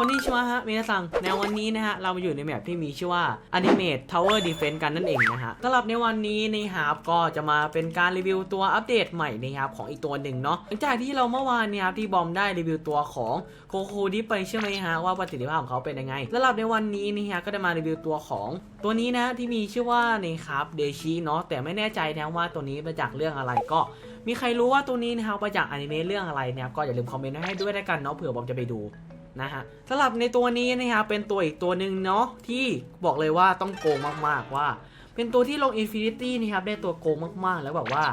คนนี้ชื่อว่าฮะเมนาซังในวันนี้นะฮะ เรามาอยู่ในแมปที่มีชื่อว่า Animate Tower Defense กันนั่นเองนะฮะสำหรับในวันนี้นะครับก็จะมาเป็นการรีวิวตัวอัปเดตใหม่นะครับของอีกตัวหนึ่งเนาะหลังจากที่เราเมื่อวานเนี่ยครับที่บอมได้รีวิวตัวของโคโคดิไปใช่ไหมฮะว่าประสิทธิภาพของเขาเป็นยังไงสำหรับในวันนี้นี่ฮะก็จะมารีวิวตัวของตัวนี้นะที่มีชื่อว่านี่ครับเดชิเนาะแต่ไม่แน่ใจนะว่าตัวนี้มาจากเรื่องอะไรก็ มีใครรู้ว่าตัวนี้นะครับมาจากอนิเมะเรื่องอะไรนะครับก็อย่าลืมคอมเมนต์ให้ด้วยแล้กันเนาะเผื่อบอมจะไปดูนะฮะสำหรับในตัวนี้นะครับเป็นตัวอีกตัวหนึ่งเนาะที่บอกเลยว่าต้องโกงมากๆว่า เป็นตัวที่ลง Infinity นะครับได้ตัวโกงมากๆ แล้วแบบว่า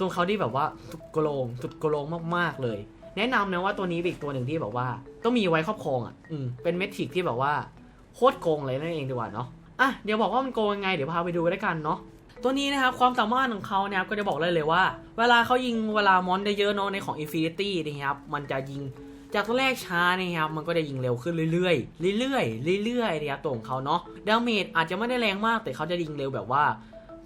ตัวเขาที่แบบว่าสุดโกลงสุดโกลงมากๆเลย แนะนำนะว่าตัวนี้เป็นอีกตัวหนึ่งที่แบบว่า ต้องมีไว้ครอบครองอะอืมเป็นเมทิกที่แบบว่าโคตรโกงเลยนั่นเองดีกว่าเนาะอะเดี๋ยวบอกว่ามันโกงยังไงเดี๋ยวพาไปดูด้วยกันเนาะ ตัวนี้นะครับความสามารถของเขานะครับก็จะบอกเลยเลยว่า เวลาเขายิงเวลามอนได้เยอะเนาะในของ Infinity นะครับมันจะยิงจากตัวแรกช้านะครับมันก็จะยิงเร็วขึ้นเรื่อยๆเรื่อยๆเรื่อยๆนะครับตัวของเขาเนาะดาเมจอาจจะไม่ได้แรงมากแต่เขาจะยิงเร็วแบบว่า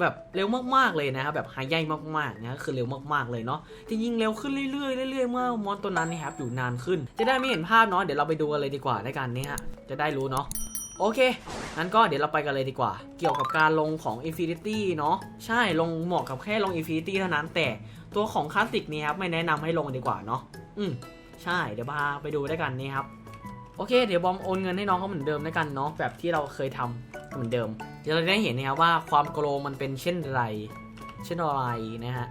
แบบเร็วมากๆเลยนะครับแบบหายใหญ่มากๆนะคือเร็วมากๆเลยเนาะจะยิงเร็วขึ้นเรื่อยๆเรื่อยๆเมื่อมอนตัวนั้นนะครับอยู่นานขึ้น จะได้ไม่เห็นภาพเนาะเดี๋ยวเราไปดูกันเลยดีกว่าในกันนี่ฮะจะได้รู้เนาะ โอเค งั้นก็เดี๋ยวเราไปกันเลยดีกว่า เกี่ยวกับการลงของ Infinity เนาะ ใช่ ลงเหมาะกับแค่ลง Infinity เท่านั้น แต่ตัวของคลาสสิกนี่ครับ ไม่แนะนำให้ลงดีกว่าเนาะ อืม ใช่ เดี๋ยวพาไปดูด้วยกันนี่ครับ โอเค เดี๋ยวบอมโอนเงินให้น้องเขาเหมือนเดิมด้วยกันเนาะ แบบที่เราเคยทำเหมือนเดิม เดี๋ยวเราจะได้เห็นนะครับว่าความโกลมันเป็นเช่นไร เช่นอะไรนะฮะ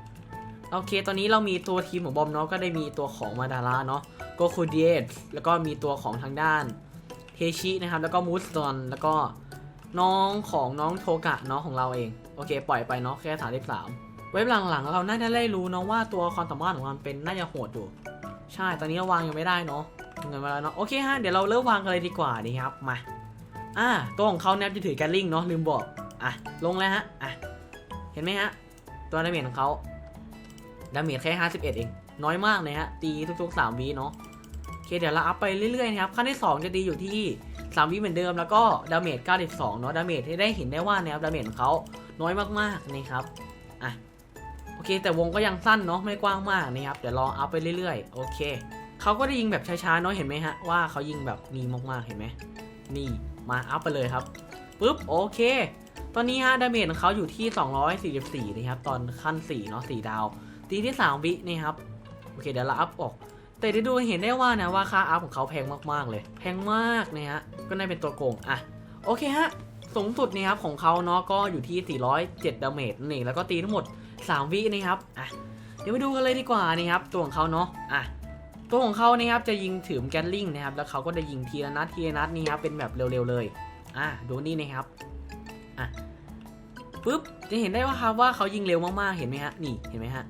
โอเค ตอนนี้เรามีตัวทีมของบอมเนาะ ก็ได้มีตัวของมาดาระเนาะ โกคูเดียแล้วก็มีตัวของทางด้าน เทชินะครับแล้วก็มูสตอนแล้วก็น้องของน้องโทกะน้องของเราเอง โอเค ปล่อยไปเนาะแค่สามสิบสามเว็บหลังๆ เราน่าจะได้รู้เนาะว่าตัวความสามารถของมันเป็นน่าจะโหดอยู่ใช่ตอนนี้วางยังไม่ได้เนาะเงินมาแล้วเนาะโอเคฮะเดี๋ยวเราเริ่มวางกันเลยดีกว่าดีครับมาอ่าตัวของเขาเนี่ยจะถือแกลลิงเนาะลืมบอกอะลงแล้วฮะอะเห็นไหมฮะตัวดาเมจของเขาดาเมจแค่ห้าสิบเอ็ดเองน้อยมากเลยฮะตีทุกๆสามวิเนาะ เคเดี๋ยวเราอัพไปเรื่อยๆนะครับขั้นที่ 2 จะตีอยู่ที่ 3 วิเหมือนเดิมแล้วก็ดาเมจ 92 เนาะดาเมจที่ได้เห็นได้ว่านะครับดาเมจของเขาน้อยมากๆนะครับอะโอเค แต่วงก็ยังสั้นเนาะไม่กว้างมากนะครับเดี๋ยวลองอัพไปเรื่อยๆ โอเคเขาก็ได้ยิงแบบช้าๆเนาะเห็นไหมฮะว่าเขายิงแบบนีมากๆเห็นไหมนี่มาอัพไปเลยครับปุ๊บโอเค ตอนนี้ฮะดาเมจของเขาอยู่ที่ 244 นะครับ ตอนขั้น4เนาะ4ดาวตีที่ 3 วินะครับ โอเค เดี๋ยวเราอัพออก แต่ได้ดูเห็นได้ว่านะว่าค่าอัพของเขาแพงมากๆเลย แพงมากนะฮะ ก็น่าเป็นตัวโกง อะ โอเคฮะ สูงสุดนี่ครับของเขาเนาะก็อยู่ที่ 407 ดาเมจนี่แล้วก็ตีทั้งหมด 3 วินะครับ อะ เดี๋ยวไปดูกันเลยดีกว่านี่ครับ ตัวของเขาเนาะ อะ ตัวของเขานี่ครับจะยิงถือแกนลิงนะครับ แล้วเขาก็จะยิงทีละนัดทีละนัดนี่ครับเป็นแบบเร็วๆเลย อะ ดูนี่นะครับ อะปุ๊บ จะเห็นได้ว่าครับว่าเขายิงเร็วมากๆ เห็นไหมฮะ นี่ เห็นไหมฮะ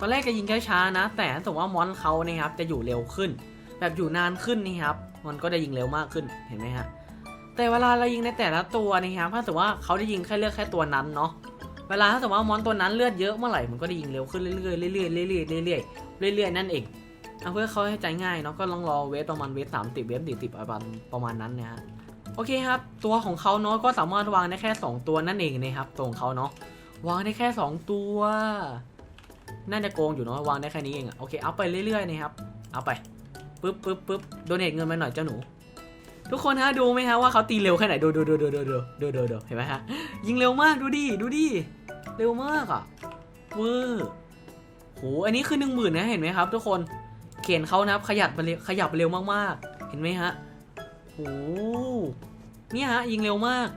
ตอนแรกจะยิงช้าๆนะ แต่ถ้าสมมติว่ามอนเขานะครับจะอยู่เร็วขึ้น แบบอยู่นานขึ้นนี่ครับมันก็จะยิงเร็วมากขึ้นเห็นไหมฮะแต่เวลาเรายิงในแต่ละตัวนะครับถ้าสมมติว่าเขาได้ยิงแค่เลือกแค่ตัวนั้นเนาะเวลาถ้าสมมติว่ามอนตัวนั้นเลือดเยอะเมื่อไหร่มันก็จะยิงเร็วขึ้นเรื่อยๆเรื่อยๆเรื่อยๆเรื่อยๆเรื่อยๆนั่นเองเพื่อเขาให้ใจง่ายเนาะก็ลองรอเวทประมาณเวทสามสิบเวทสี่สิบประมาณประมาณนั้นนะฮะโอเคครับ ตัวของเขาเนาะก็สามารถวางได้แค่สองตัวนั่นเองนะครับตัวของเขาเนาะวางได้แค่สองตัว น่าจะโกงอยู่เนาะวางได้แค่นี้เองอะโอเคเอาไปเรื่อยๆนะครับเอาไปปึ๊บปึ๊บปึ๊บโดเนทเงินมาหน่อยเจ้าหนู ทุกคนฮะดูไหมฮะว่าเขาตีเร็วแค่ไหนดูดูดูดูดูดูดูดูดูเห็นไหมฮะยิงเร็วมากดูดิดูดิเร็วมากอะเวอร์โหอันนี้คือหนึ่งหมื่นนะเห็นไหมครับ ทุกคนเขียนเขานะครับขยับไปเร็วขยับไปเร็วมากๆ เห็นไหมฮะโหเนี่ยฮะยิงเร็วมาก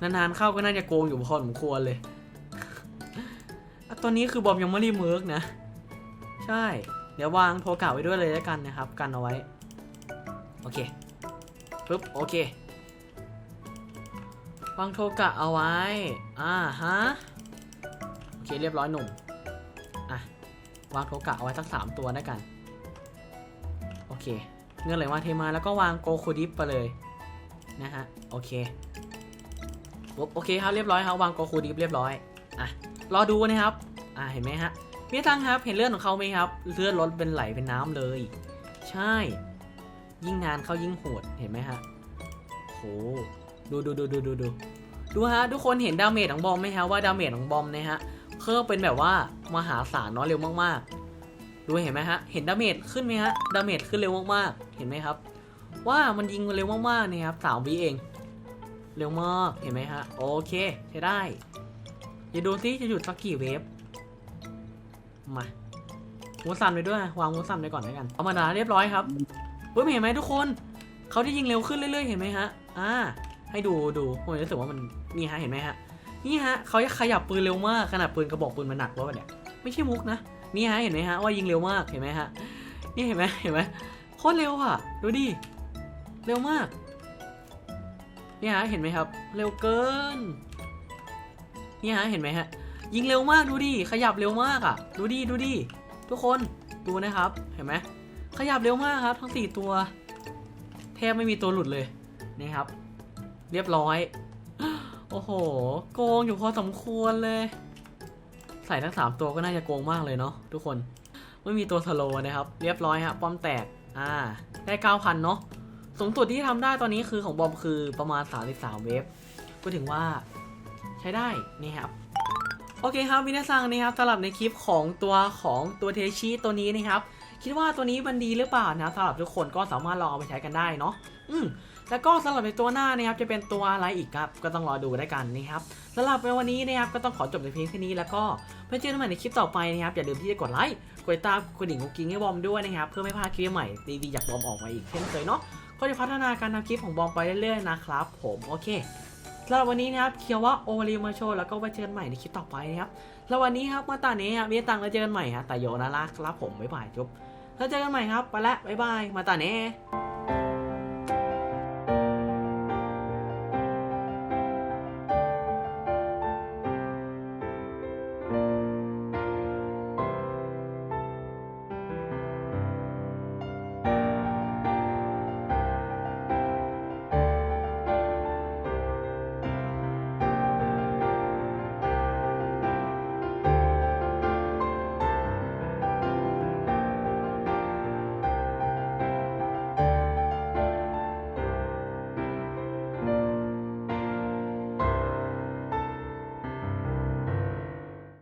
นานๆเข้าก็น่าจะโกงอยู่พอสมควรเลย ตอนนี้คือบอมยังไม่รีเมิร์กนะ ใช่ เดี๋ยววางโทรกะไว้ด้วยเลยแล้วกันนะครับ กันเอาไว้ โอเคปึ๊บโอเควางโทรกะเอาไว้ อ่าฮะ โอเคเรียบร้อยหนุ่ม อะ วางโทรกะเอาไว้สักสามตัวแล้วกัน โอเค เงินไหลมาเทมาแล้วก็วางโกคูดิฟไปเลย นะฮะ โอเคปุ๊บโอเคครับเรียบร้อยครับวางโกคูดิฟเรียบร้อย อะ รอดูนะครับ อ่าเห็นไหมฮะพี่ตังครับเห็นเลือดของเขาไหมครับ เลือดลดเป็นไหลเป็นน้ำเลย ใช่ ยิ่งนานเขายิ่งโหดเห็นไหมฮะโหดูดูดูดูดูดูดูฮะทุกคนเห็นดาเมจของบอมไหมฮะว่าดาเมจของบอมเนี่ยฮะเพิ่มเป็นแบบว่ามหาศาลเนาะเร็วมากๆ ดูเห็นไหมฮะเห็นดาเมจขึ้นไหมฮะดาเมจขึ้นเร็วมากๆ เห็นไหมครับ ว่ามันยิงเร็วมากๆนี่ครับสามวิเอง เร็วมากเห็นไหมฮะโอเคใช้ได้อย่าดูซิจะหยุดสักกี่เวฟ มามูสันไปด้วย วางมูสันไปก่อนแล้วกัน เอามาดาเรียบร้อยครับเฮ้ยเห็นไหมทุกคน เขาจะยิงเร็วขึ้นเรื่อยๆ เห็นไหมฮะ อ่า ให้ดูดูผมรู้สึกว่ามันนี่ฮะ เห็นไหมฮะ นี่ฮะ เขาจะขยับปืนเร็วมาก ขนาดปืนกระบอกปืนมันหนักแล้วเนี่ย ไม่ใช่มุกนะ นี่ฮะ เห็นไหมฮะ ว่ายิงเร็วมาก เห็นไหมฮะ นี่เห็นไหมเห็นไหมโคตรเร็วอะ ดูดิ เร็วมาก นี่ฮะ เห็นไหมครับ เร็วเกิน นี่ฮะ เห็นไหมฮะ ยิงเร็วมากดูดิขยับเร็วมากอะ ดูดิดูดิทุกคนดูนะครับ เห็นไหมขยับเร็วมากครับ ทั้งสี่ตัว แทบไม่มีตัวหลุดเลยนี่ครับ เรียบร้อย โอ้โห โกงอยู่พอสมควรเลย ใส่ทั้งสามตัวก็น่าจะโกงมากเลยเนาะทุกคนไม่มีตัวสโลนะครับ เรียบร้อยฮะป้อมแตกอ่าได้ 9,000 เนาะสูงสุดที่ทำได้ตอนนี้คือของบอมคือประมาณ 33 เวฟก็ถึงว่าใช้ได้นี่ครับ โอเคครับวินาซังนะครับสำหรับในคลิปของตัวของตัวเทชิตัวนี้นะครับ คิดว่าตัวนี้มันดีหรือเปล่านะสำหรับทุกคนก็สามารถลองเอาไปใช้กันได้เนาะอืมแล้วก็สำหรับในตัวหน้านะครับจะเป็นตัวอะไรอีกครับก็ต้องรอดูได้กันนะครับสำหรับในวันนี้นะครับก็ต้องขอจบในเพียงแค่นี้แล้วก็เพื่อเจอกันใหม่ในคลิปต่อไปนะครับอย่าลืมที่จะกดไลค์กดติดตามกดดิ่งกุ๊กกิ้งให้บอมด้วยนะครับเพื่อไม่พลาดคลิปใหม่ดีๆจากบอมออกมาอีกเช่นเคยเนาะก็จะพัฒนาการทำคลิปของบอมไปเรื่อยๆนะครับผมโอเค สำหรับวันนี้นะครับเคียวว่าโอวารีมาโชว์แล้วก็ไปเจอกันใหม่ในคลิปต่อไปนะครับแล้ววันนี้ครับมาตานี้ครับมีตังค์แล้วเจอกันใหม่ฮะแต่โยนารักรับผมบ๊ายบายจุ๊บแล้วเจอกันใหม่ครับไปละบ๊ายบายมาตาเน่